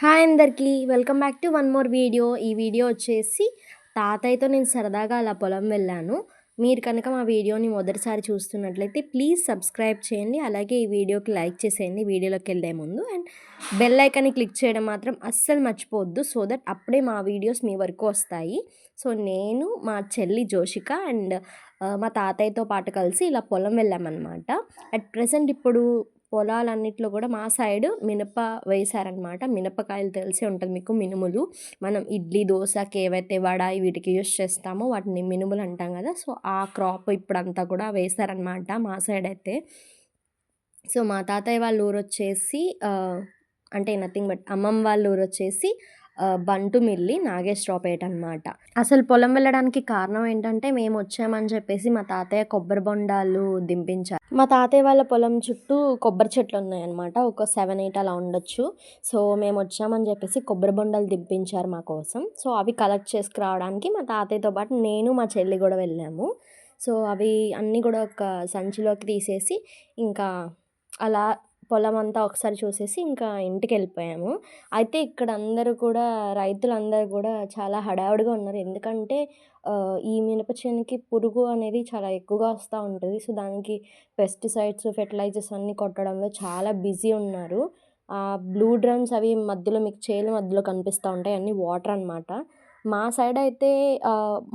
Hi అందరికీ welcome back to one more video. ఈ video వచ్చేసి తాతయ్యతో నేను సరదాగా అలా పొలం వెళ్ళాను. మీరు కనుక మా వీడియోని మొదటిసారి చూస్తున్నట్లయితే ప్లీజ్ సబ్స్క్రైబ్ చేయండి అలాగే ఈ వీడియోకి లైక్ చేసేయండి. వీడియోలోకి వెళ్ళే ముందు అండ్ బెల్ ఐకాన్ని క్లిక్ చేయడం మాత్రం అస్సలు మర్చిపోవద్దు సో దట్ అప్పుడే మా వీడియోస్ మీ వరకు వస్తాయి. సో నేను మా చెల్లి జోషిక అండ్ మా తాతయ్యతో పాటు కలిసి ఇలా పొలం వెళ్ళామన్నమాట. అట్ ప్రజెంట్ ఇప్పుడు పొలాలన్నిట్లో కూడా మా సైడ్ మినప వేశారనమాట. మినపకాయలు తెలిసే ఉంటుంది మీకు మినుములు. మనం ఇడ్లీ దోశకి ఏవైతే వడ వీటికి యూస్ చేస్తామో వాటిని మినుములు అంటాం కదా. సో ఆ క్రాప్ ఇప్పుడంతా కూడా వేశారనమాట మా సైడ్ అయితే. సో మా తాతయ్య వాళ్ళ ఊరు వచ్చేసి అంటే నథింగ్ బట్ అమ్మమ్మ వాళ్ళ ఊరు వచ్చేసి బంటుమిల్లి నాగేశ్వరపేట అనమాట అసలు పొలం వెళ్ళడానికి కారణం ఏంటంటే మేము వచ్చామని చెప్పేసి మా తాతయ్య కొబ్బరి బొండాలు దింపించారు. మా తాతయ్య వాళ్ళ పొలం చుట్టూ కొబ్బరి చెట్లు ఉన్నాయన్నమాట. ఒక సెవెన్ ఎయిట్ అలా ఉండొచ్చు. సో మేము వచ్చామని చెప్పేసి కొబ్బరి బొండాలు దింపించారు మా కోసం. సో అవి కలెక్ట్ చేసుకురావడానికి మా తాతయ్యతో పాటు నేను మా చెల్లి కూడా వెళ్ళాము. సో అవి అన్నీ కూడా ఒక సంచిలోకి తీసేసి ఇంకా అలా పొలం అంతా ఒకసారి చూసేసి ఇంకా ఇంటికి వెళ్ళిపోయాము అయితే ఇక్కడ అందరూ కూడా రైతులందరూ కూడా చాలా హడావుడిగా ఉన్నారు. ఎందుకంటే ఈ మినప చేనుకి పురుగు అనేది చాలా ఎక్కువగా వస్తూ ఉంటుంది. సో దానికి పెస్టిసైడ్స్ ఫెర్టిలైజర్స్ అన్నీ కొట్టడంలో చాలా బిజీ ఉన్నారు. బ్లూ డ్రమ్స్ అవి మధ్యలో మీకు చేలు మధ్యలో కనిపిస్తూ ఉంటాయి. అన్నీ వాటర్ అనమాట మా సైడ్ అయితే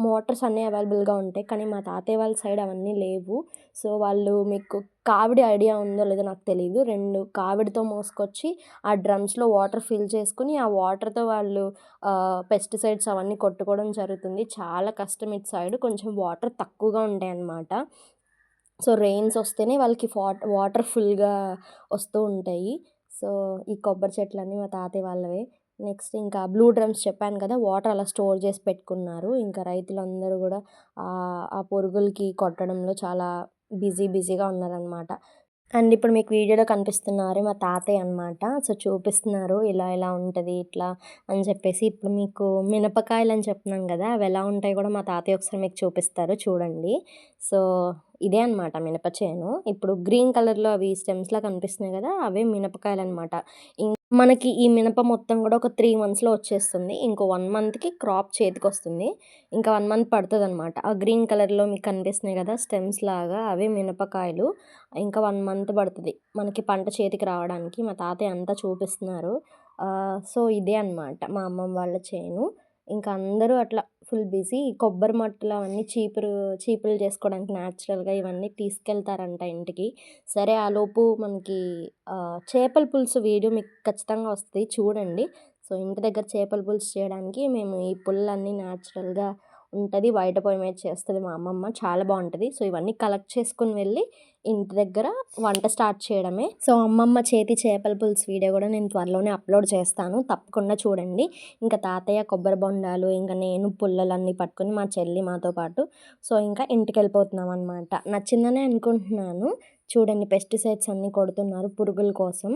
మోటార్స్ అన్నీ అవైలబుల్గా ఉంటాయి. కానీ మా తాతయ్య వాళ్ళ సైడ్ అవన్నీ లేవు. సో వాళ్ళు మీకు కావిడి ఐడియా ఉందో లేదో నాకు తెలియదు రెండు కావిడితో మోసుకొచ్చి ఆ డ్రమ్స్లో వాటర్ ఫిల్ చేసుకుని ఆ వాటర్తో వాళ్ళు పెస్టిసైడ్స్ అవన్నీ కొట్టుకోవడం జరుగుతుంది. చాలా కష్టం ఇటు సైడ్. కొంచెం వాటర్ తక్కువగా ఉంటాయి అన్నమాట. సో రెయిన్స్ వస్తేనే వాళ్ళకి వాటర్ ఫుల్గా వస్తూ ఉంటాయి. సో ఈ కొబ్బరి చెట్లన్నీ మా తాతయ్య వాళ్ళవే. నెక్స్ట్ ఇంకా బ్లూ డ్రమ్స్ చెప్పాను కదా వాటర్ అలా స్టోర్ చేసి పెట్టుకున్నారు. ఇంకా రైతులందరూ కూడా ఆ పురుగులకి కొట్టడంలో చాలా బిజీ బిజీగా ఉన్నారనమాట అండ్ ఇప్పుడు మీకు వీడియోలో కనిపిస్తున్నారు మా తాతయ్య అనమాట సో చూపిస్తున్నారు ఇలా ఇలా ఉంటుంది ఇట్లా అని చెప్పేసి. ఇప్పుడు మీకు మినపకాయలు అని చెప్తున్నాం కదా అవి ఎలా ఉంటాయి కూడా మా తాతయ్య ఒకసారి మీకు చూపిస్తారు చూడండి. సో ఇదే అనమాట మినప చేను. ఇప్పుడు గ్రీన్ కలర్లో అవి స్టెమ్స్లా కనిపిస్తున్నాయి కదా అవే మినపకాయలు అనమాట మనకి ఈ మినప మొత్తం కూడా ఒక త్రీ మంత్స్లో వచ్చేస్తుంది. ఇంకో వన్ మంత్కి క్రాప్ చేతికి వస్తుంది ఇంకా వన్ మంత్ పడుతుంది అనమాట ఆ గ్రీన్ కలర్లో మీకు కనిపిస్తున్నాయి కదా స్టెమ్స్ లాగా అవే మినపకాయలు. ఇంకా వన్ మంత్ పడుతుంది. మనకి పంట చేతికి రావడానికి. మా తాతయ్య అంతా చూపిస్తున్నారు. సో ఇదే అనమాట మా అమ్మమ్మ వాళ్ళ చేను. ఇంకా అందరూ అట్లా ఫుల్ బిజీ. కొబ్బరి మట్టలు అవన్నీ చీపురు చీపులు చేసుకోవడానికి న్యాచురల్గా ఇవన్నీ తీసుకెళ్తారంట ఇంటికి. సరే ఆలోపు మనకి చేపల పులుసు వీడియో మీకు ఖచ్చితంగా వస్తుంది చూడండి. సో ఇంటి దగ్గర చేపల పులుసు చేయడానికి మేము ఈ పుల్లన్నీ న్యాచురల్గా ఉంటుంది బయట పొయ్యి మీద చేస్తుంది మా అమ్మమ్మ. చాలా బాగుంటుంది. సో ఇవన్నీ కలెక్ట్ చేసుకుని వెళ్ళి ఇంటి దగ్గర వంట స్టార్ట్ చేయడమే. సో అమ్మమ్మ చేతి చేపల పులుసు వీడియో కూడా నేను త్వరలోనే అప్లోడ్ చేస్తాను. తప్పకుండా చూడండి. ఇంకా తాతయ్య కొబ్బరి బొండాలు ఇంకా నేను పుల్లలన్నీ పట్టుకొని మా చెల్లి మాతో పాటు. సో ఇంకా ఇంటికి వెళ్ళిపోతున్నాం అనమాట నచ్చిందనే అనుకుంటున్నాను. చూడండి పెస్టిసైడ్స్ అన్నీ కొడుతున్నారు పురుగుల కోసం.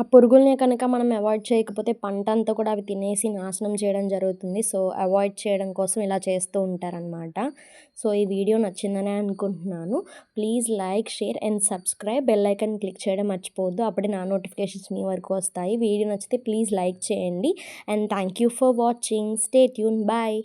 ఆ పురుగుల్ని కనుక మనం అవాయిడ్ చేయకపోతే పంట అంతా కూడా అవి తినేసి నాశనం చేయడం జరుగుతుంది. సో అవాయిడ్ చేయడం కోసం ఇలా చేస్తూ ఉంటారనమాట సో ఈ వీడియో నచ్చిందనే అనుకుంటున్నాను. Please like share and subscribe. Bell icon click చేయడం మర్చిపోవద్దు. అప్పుడే నా నోటిఫికేషన్స్ మీ వరకు వస్తాయి. వీడియో నచ్చితే ప్లీజ్ లైక్ చేయండి. And thank you for watching. Stay tune bye.